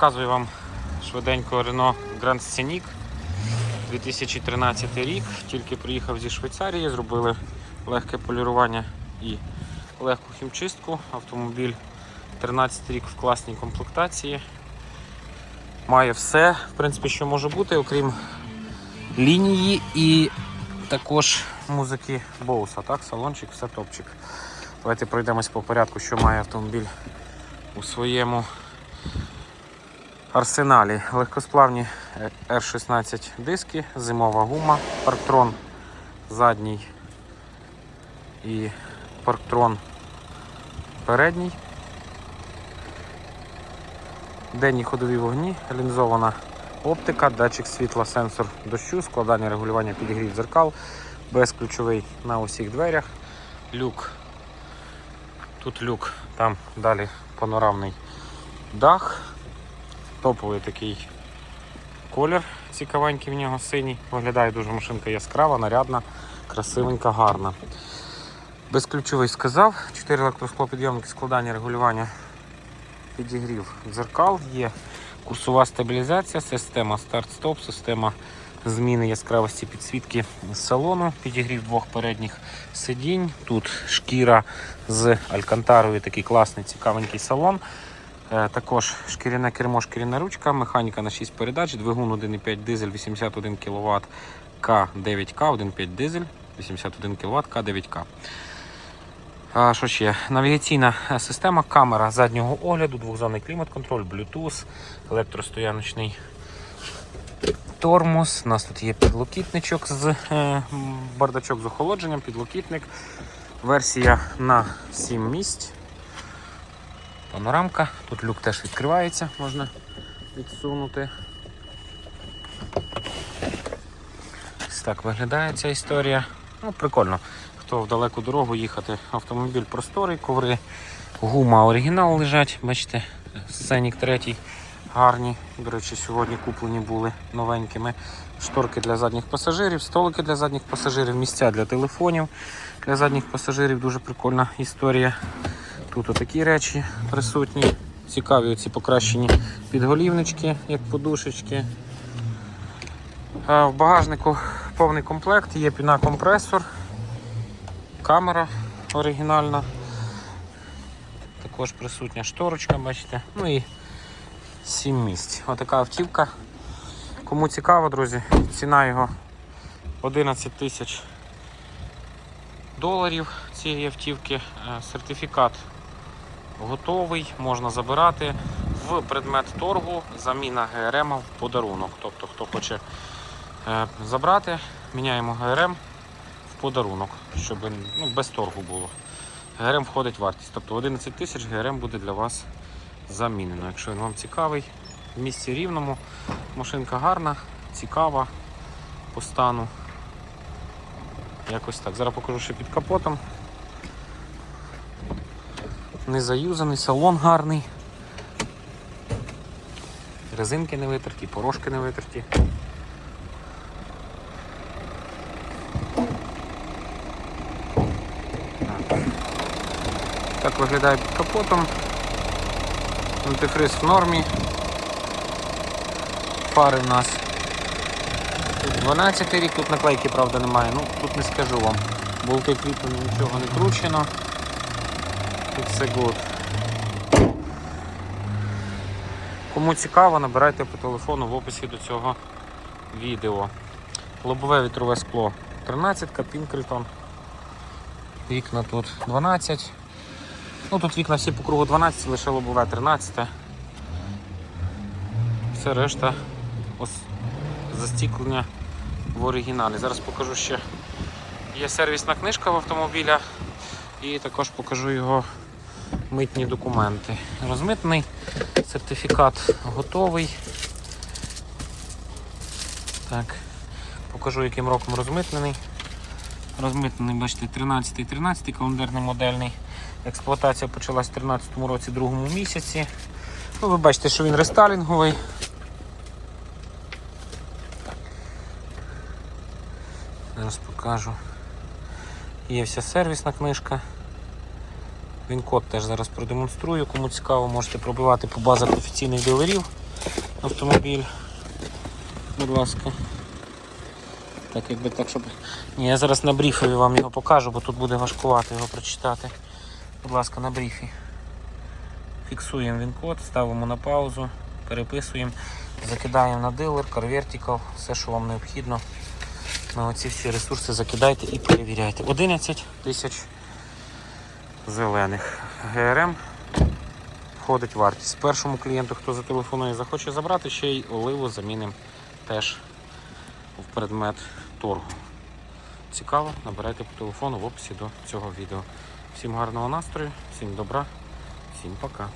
Показую вам швиденько Renault Grand Scenic 2013 рік. Тільки приїхав зі Швейцарії, зробили легке полірування і легку хімчистку. Автомобіль 13 рік в класній комплектації. Має все, в принципі, що може бути, окрім лінії і також музики Боуса. Так, салончик, все топчик. Давайте пройдемось по порядку, що має автомобіль у своєму арсеналі. Легкосплавні е, R16 диски, зимова гума, парктрон задній і парктрон передній. Денні ходові вогні, лінзована оптика, датчик світла, сенсор дощу, складання регулювання підігрів дзеркал, безключовий на усіх дверях, люк. Тут люк, там далі панорамний дах. Топовий такий колір, цікавенький в нього синій. Виглядає дуже машинка яскрава, нарядна, красивенька, гарна. Безключовий сказав, 4 електросклопідйомники, складання регулювання підігрів дзеркал, є курсова стабілізація, система старт-стоп, система зміни яскравості підсвітки салону, підігрів двох передніх сидінь. Тут шкіра з алькантарою, такий класний, цікавенький салон. Е, Також шкіряне кермо, шкіряна ручка, механіка на 6 передач, двигун 1,5 дизель 81 кВт К9К, 1,5 дизель 81 кВт К9К. А що ще? Навігаційна е, система, камера заднього огляду, двохзонний клімат-контроль, Bluetooth, електростояночний тормоз. У нас тут є підлокітничок з е, бардачок з охолодженням, підлокітник. Версія на 7 місць. Панорамка. Тут люк теж відкривається, можна відсунути. Ось так виглядає ця історія. Ну, прикольно. Хто в далеку дорогу їхати, автомобіль просторий, коври, гума оригінал лежать, бачите, сценік третій. Гарні, до речі, сьогодні куплені були новенькими. Шторки для задніх пасажирів, столики для задніх пасажирів, місця для телефонів для задніх пасажирів. Дуже прикольна історія. Тут отакі речі присутні. Цікаві оці покращені підголівнички, як подушечки. В багажнику повний комплект, є піна-компресор, камера оригінальна. Також присутня шторочка, бачите. Ну і 7 місць. Отака автівка. Кому цікаво, друзі, ціна його 11 тисяч доларів цієї автівки. Е, Сертифікат готовий, можна забирати в предмет торгу, заміна ГРМ в подарунок. Тобто, хто хоче е, забрати, міняємо ГРМ в подарунок, щоб ну, без торгу було. ГРМ входить в вартість. Тобто 11 тисяч ГРМ буде для вас замінено. Якщо він вам цікавий, в місті рівному машинка гарна, цікава по стану. Якось так. Зараз покажу ще під капотом. Не заюзаний, салон гарний. Резинки не витерті, порошки не витерті. Так. Виглядає під капотом. Антифриз в нормі. Фари в нас. 12 рік, тут наклейки, правда, немає. Ну, тут не скажу вам. Болти кріплені, нічого не кручено. Тут все good. Кому цікаво, набирайте по телефону в описі до цього відео. Лобове вітрове скло 13, Пінкертон. Вікна тут 12. Ну тут вікна всі по кругу 12, лише лобове 13. Все решта ось застіклення в оригіналі. Зараз покажу ще. Є сервісна книжка в автомобіля і також покажу його митні документи. Розмитний, сертифікат готовий. Так, покажу яким роком розмитнений. Розмитнений, бачите, 13 13 календарний модельний. Експлуатація почалась в 2013 році, другому місяці. Ну, ви бачите, що він рестайлінговий. Зараз покажу. Є вся сервісна книжка. Він код теж зараз продемонструю. Кому цікаво, можете пробивати по базах офіційних дилерів. автомобіль. Будь ласка. Так, якби так, щоб. Ні, я зараз на бріфові вам його покажу, бо тут буде важкувато його прочитати. Будь ласка, на бріфі. Фіксуємо він-код, ставимо на паузу, переписуємо, закидаємо на дилер, Vertical, все, що вам необхідно. На оці всі ресурси закидайте і перевіряйте. 11 тисяч зелених. ГРМ входить вартість. Першому клієнту, хто зателефонує, захоче забрати, ще й оливу замінимо теж в предмет торгу. Цікаво, набирайте по телефону в описі до цього відео. Всім гарного настрою, всім добра, всім пока.